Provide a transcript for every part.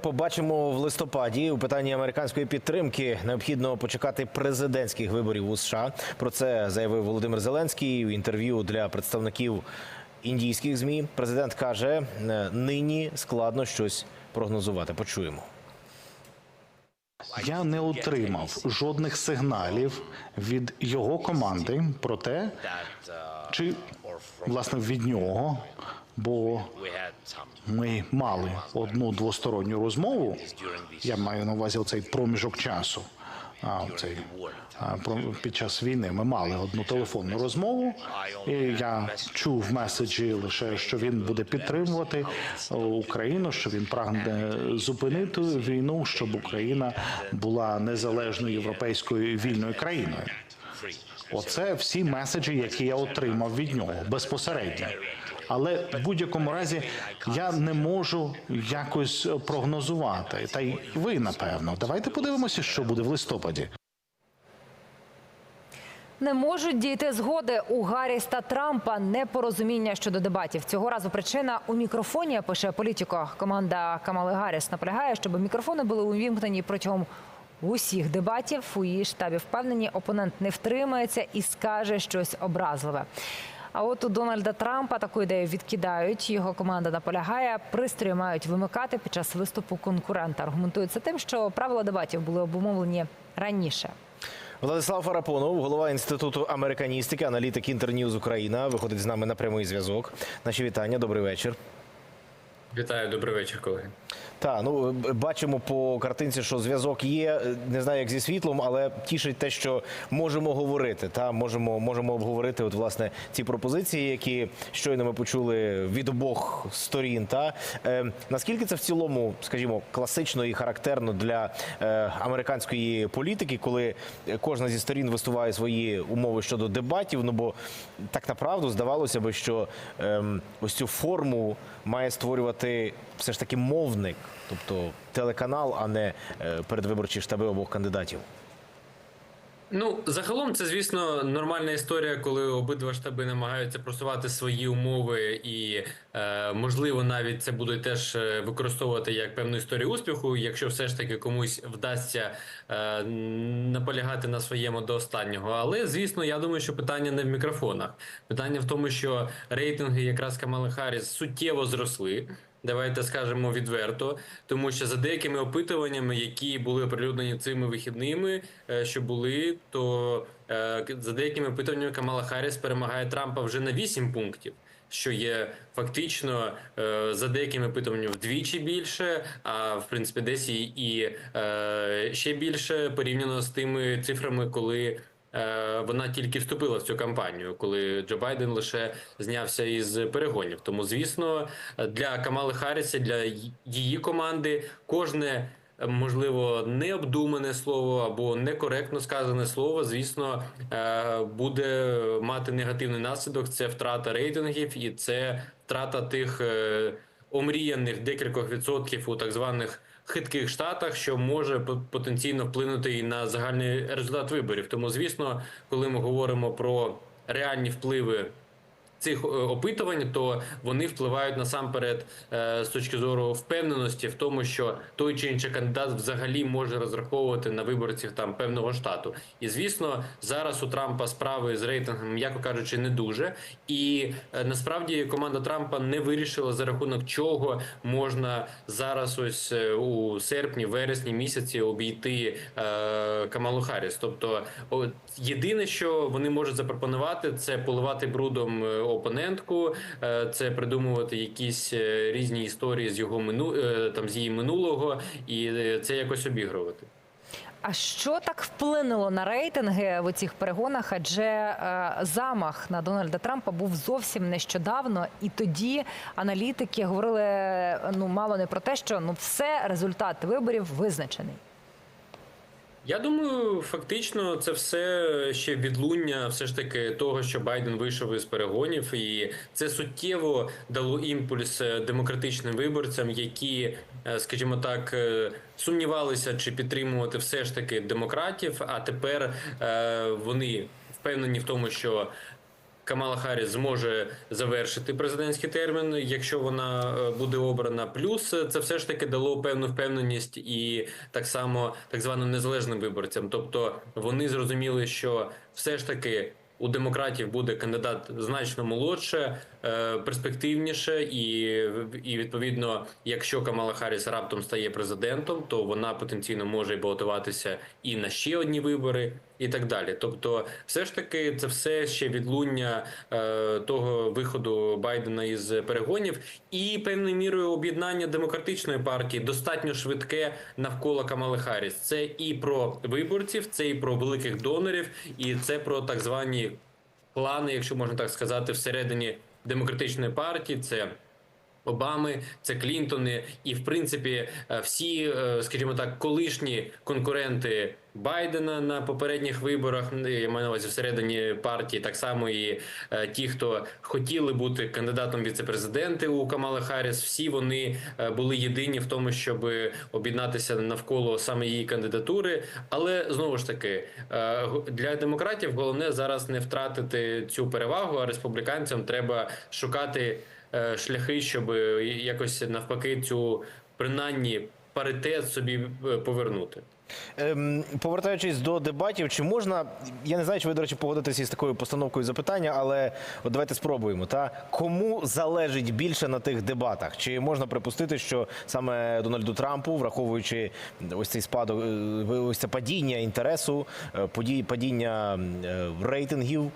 Побачимо в листопаді у питанні американської підтримки необхідно почекати президентських виборів у США. Про це заявив Володимир Зеленський в інтерв'ю для представників індійських змі. Президент каже, «Е, нині складно щось прогнозувати. Почуємо. Я не отримав жодних сигналів від його команди про те, чи власне від нього, бо ми мали одну двосторонню розмову. Я маю на увазі оцей проміжок часу. А, цей, про- під час війни ми мали одну телефонну розмову, і я чув меседжі лише, що він буде підтримувати Україну, що він прагне зупинити війну, щоб Україна була незалежною європейською вільною країною. Оце всі меседжі, які я отримав від нього безпосередньо. Але в будь-якому разі я не можу якось прогнозувати. Та й ви напевно. Давайте подивимося, що буде в листопаді. Не можуть дійти згоди у Гарріс та Трампа непорозуміння щодо дебатів. Цього разу причина у мікрофоні. Пише політико. Команда Камали Гарріс наполягає, щоб мікрофони були увімкнені протягом усіх дебатів. У її штабі впевнені, опонент не втримається і скаже щось образливе. А от у Дональда Трампа таку ідею відкидають. Його команда наполягає, пристрої мають вимикати під час виступу конкурента. Аргументується тим, що правила дебатів були обумовлені раніше. Владислав Фарапонов, голова інституту американістики, аналітик Інтерньюз Україна, виходить з нами на прямий зв'язок. Наші вітання. Добрий вечір. Вітаю, добрий вечір, колеги. Так, ну бачимо по картинці, що зв'язок є. Не знаю, як зі світлом, але тішить те, що можемо говорити. Та можемо, можемо обговорити от власне ці пропозиції, які щойно ми почули від обох сторін. Та е, наскільки це в цілому, скажімо, класично і характерно для е, американської політики, коли кожна зі сторін висуває свої умови щодо дебатів. Ну бо так направду здавалося би, що ем, ось цю форму має створювати все ж таки мовник, тобто телеканал, а не е, передвиборчі штаби обох кандидатів. Ну, загалом, це, звісно, нормальна історія, коли обидва штаби намагаються просувати свої умови, і е, можливо, навіть це буде теж е, використовувати як певну історію успіху, якщо все ж таки комусь вдасться е, наполягати на своєму до останнього. Але звісно, я думаю, що питання не в мікрофонах. Питання в тому, що рейтинги якраз Камали Харріс суттєво зросли. Давайте скажемо відверто, тому що за деякими опитуваннями, які були оприлюднені цими вихідними, е, що були, то е, за деякими опитуваннями Камала Харріс перемагає Трампа вже на 8 пунктів. Що є фактично е, за деякими опитуваннями вдвічі більше, а в принципі десь і, ще більше порівняно з тими цифрами, коли вона тільки вступила в цю кампанію, коли Джо Байден лише знявся із перегонів. Тому, звісно, для Камали Харріса, для її команди, кожне. е, Можливо, необдумане слово або некоректно сказане слово, звісно, е, буде мати негативний наслідок. Це втрата рейтингів і це втрата тих е, омріяних декількох відсотків у так званих хитких штатах, що може потенційно вплинути і на загальний результат виборів. Тому, звісно, коли ми говоримо про реальні впливи. Цих е, опитувань, то вони впливають насамперед е, з точки зору впевненості в тому, що той чи інший кандидат взагалі може розраховувати на виборців там певного штату. І звісно, зараз у Трампа справи з рейтингом, м'яко кажучи, не дуже. І е, насправді команда Трампа не вирішила за рахунок чого можна зараз, ось у серпні, вересні місяці обійти е, Камалу Харріс. Тобто, єдине, що вони можуть запропонувати, це поливати брудом опонентку, е, це придумувати якісь е, різні історії з його мину е, там з її минулого, і це якось обігрувати. А що так вплинуло на рейтинги в цих перегонах? Адже е, замах на Дональда Трампа був зовсім нещодавно, і тоді аналітики говорили ну мало не про те, що ну все результат виборів визначений. Я думаю, фактично це все ще відлуння, все ж таки того, що Байден вийшов із перегонів, і це суттєво дало імпульс е, демократичним виборцям, які, е, скажімо так, е, сумнівалися чи підтримувати все ж таки демократів. А тепер вони впевнені в тому, що Камала Харріс зможе завершити президентський термін, якщо вона е, буде обрана. Плюс це все ж таки дало певну впевненість і так само так званим незалежним виборцям. Тобто вони зрозуміли, що все ж таки. У демократів буде кандидат значно молодше, е, перспективніше, і, і відповідно, якщо Камала Харріс раптом стає президентом, то вона потенційно може балотуватися і на ще одні вибори, і так далі. Тобто, все ж таки, це все ще відлуння е, того виходу Байдена із перегонів, і певною мірою об'єднання демократичної партії достатньо швидке навколо Камали Харріс. Це і про виборців, це і про великих донорів, і це про так звані плани, якщо можна так сказати, всередині демократичної партії. Це Обами, це Клінтони, і в принципі е, всі, е, скажімо так, колишні конкуренти Байдена на попередніх виборах. Я маю на увазі всередині партії, так само і е, ті, хто хотіли бути кандидатом віцепрезиденти у Камали Харріс, всі вони були єдині в тому, щоб об'єднатися навколо саме її кандидатури. Але знову ж таки для демократів головне зараз не втратити цю перевагу. А республіканцям треба шукати шляхи, щоб якось навпаки цю принаймні паритет собі е, повернути. Ем, повертаючись до дебатів, чи можна, я не знаю, чи ви, до речі, погодитеся із такою постановкою запитання, але от давайте спробуємо. Та кому залежить більше на тих дебатах? Чи можна припустити, що саме Дональду Трампу, враховуючи ось цей спадок, е, ось це падіння інтересу, е, падіння е, рейтингів,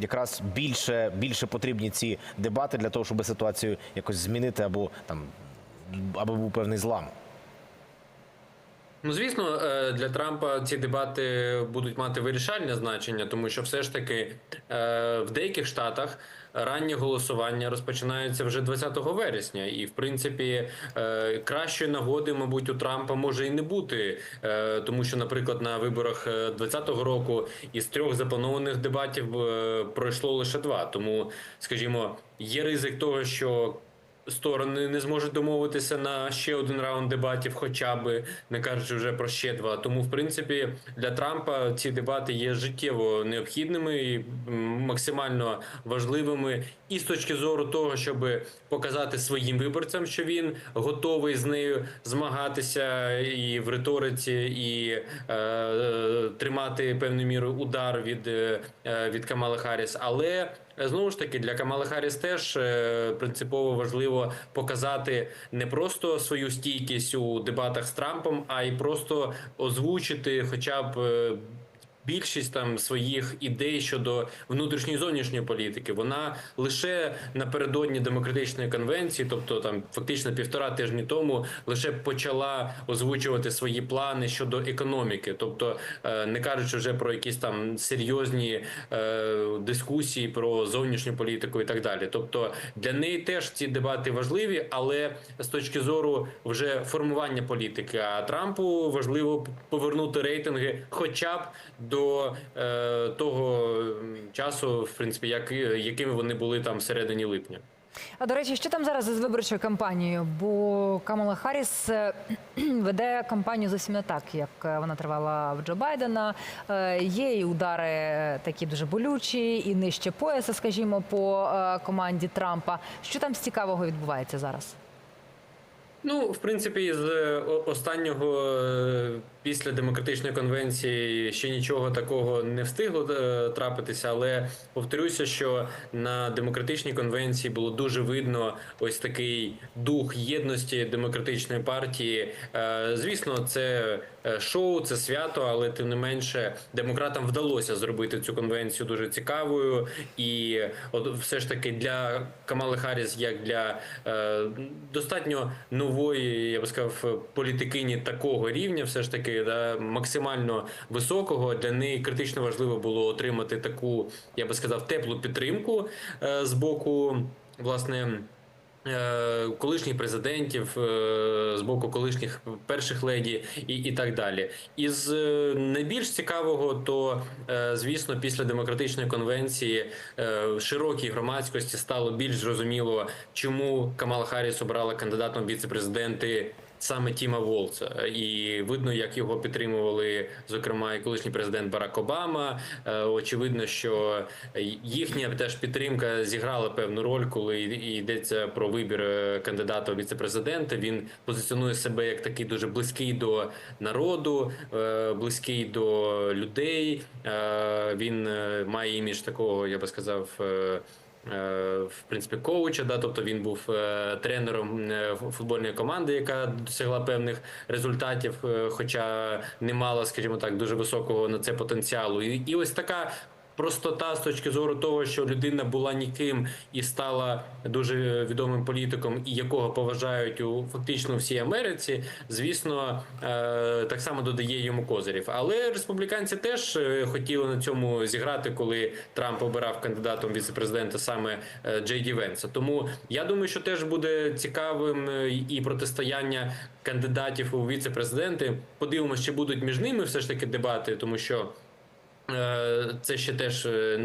якраз більше, більше потрібні ці дебати для того, щоб ситуацію якось змінити або там аби був певний злам? Ну, звісно, е, для Трампа ці дебати будуть мати вирішальне значення, тому що все ж таки е, в деяких штатах раннє голосування розпочинається вже 20 вересня, і в принципі е, кращої нагоди, мабуть, у Трампа може і не бути, тому що, наприклад, на виборах 2020 року із трьох запланованих дебатів пройшло лише два. Тому, скажімо, є ризик того, що сторони не зможуть домовитися на ще один раунд дебатів, хоча би не кажучи вже про ще два. Тому, в принципі, для Трампа ці дебати є життєво необхідними і максимально важливими, і з точки зору того, щоб показати своїм виборцям, що він готовий з нею змагатися і в риториці, і е, е, тримати певною мірою удар від, е, від Камали Харріс. Але Знову ж таки, для Камали Харріс теж е, принципово важливо показати не просто свою стійкість у дебатах з Трампом, а й просто озвучити, хоча б. Більшість там своїх ідей щодо внутрішньої і зовнішньої політики вона лише напередодні демократичної конвенції, тобто там фактично півтора тижні тому, лише почала озвучувати свої плани щодо економіки, тобто е, не кажучи вже про якісь там серйозні е, дискусії про зовнішню політику і так далі. Тобто для неї теж ці дебати важливі, але з точки зору вже формування політики. А Трампу важливо повернути рейтинги, хоча б до е, того часу, в принципі, як, якими вони були там всередині липня. А до речі, що там зараз із виборчою кампанією? Бо Камала Харріс е, веде кампанію зовсім не так, як е, вона тривала в Джо Байдена. Е, Є і удари такі дуже болючі, і нижче пояса, скажімо, по команді Трампа. Що там з цікавого відбувається зараз? Ну, в принципі, з е, останнього е, після демократичної конвенції ще нічого такого не встигло е, трапитися, але повторюся, що на демократичній конвенції було дуже видно ось такий дух єдності демократичної партії. Звісно, це шоу, це свято, але тим не менше демократам вдалося зробити цю конвенцію дуже цікавою, і от все ж таки для Камали Харріс, як для достатньо нової, я би сказав, політикині такого рівня, все ж таки да, максимально високого, для неї критично важливо було отримати таку, я би сказав, теплу підтримку е, з боку власне. Е, Колишніх президентів е, з боку колишніх перших леді і, і так далі. Із е, найбільш цікавого, то звісно, після демократичної конвенції широкій громадськості стало більш зрозуміло, чому Камала Харріс обрала кандидатом віце-президенти саме Тіма Волца. І видно, як його підтримували, зокрема, і колишній президент Барак Обама. Е, Очевидно, що їхня теж підтримка зіграла певну роль, коли йдеться про вибір е, кандидата у віце-президента. Він позиціонує себе як такий дуже близький до народу, е, близький до людей. Він має імідж такого, я би сказав. Е, В принципі, коуча, да, тобто він був е, тренером е, футбольної команди, яка досягла певних результатів, хоча не мала, скажімо так, дуже високого на це потенціалу. І, і ось така простота з точки зору того, що людина була ніким і стала дуже відомим політиком, і якого поважають у фактично всій Америці, звісно, е, так само додає йому козирів. Але республіканці теж е, хотіли на цьому зіграти, коли Трамп обирав кандидатом віцепрезидента саме е, Джей Ді Венса. Тому я думаю, що теж буде цікавим і протистояння кандидатів у віцепрезиденти. Подивимося, чи будуть між ними все ж таки дебати, тому що. Е, Це ще теж е,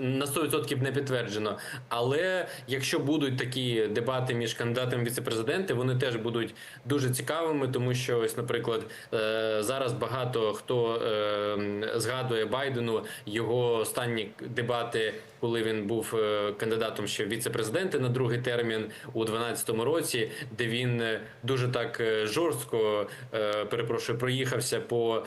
на 100% не підтверджено. Але якщо будуть такі дебати між кандидатами в віцепрезиденти, вони теж будуть дуже цікавими, тому що ось, наприклад, е, зараз багато хто згадує Байдену його останні дебати, коли він був е, кандидатом ще в віцепрезиденти на другий термін у 2012 році, де він е, дуже так е, жорстко перепрошую, проїхався по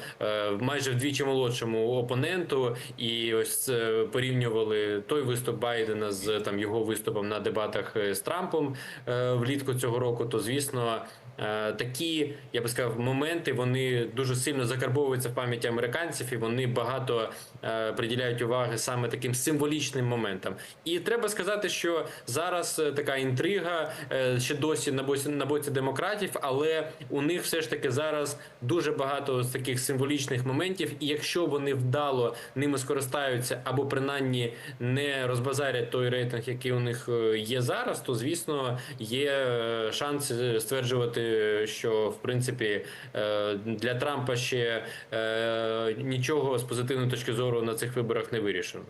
майже вдвічі молодшому опоненту, і ось порівнювали той виступ Байдена з там його виступом на дебатах з Трампом влітку цього року. То звісно. Е, Такі, я би сказав, моменти вони дуже сильно закарбовуються в пам'яті американців, і вони багато е, приділяють уваги саме таким символічним моментам. І треба сказати, що зараз е, така інтрига ще досі на боці на боці демократів, але у них все ж таки зараз дуже багато з таких символічних моментів. І якщо вони вдало ними скористаються або принаймні не розбазарять той рейтинг, який у них є зараз, то звісно є шанс е, що в принципі е, для Трампа ще е, нічого з позитивної точки зору на цих виборах не вирішено.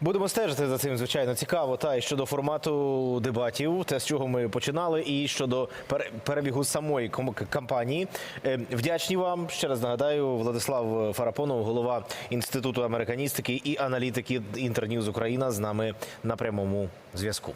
Будемо стежити за цим, звичайно, цікаво. Та і щодо формату дебатів, те, з чого ми починали, і щодо пере- перебігу самої кампанії. Е, Вдячні вам. Ще раз нагадаю, Владислав Фарапонов, голова інституту американістики і аналітики Інтерньюз Україна з нами на прямому зв'язку.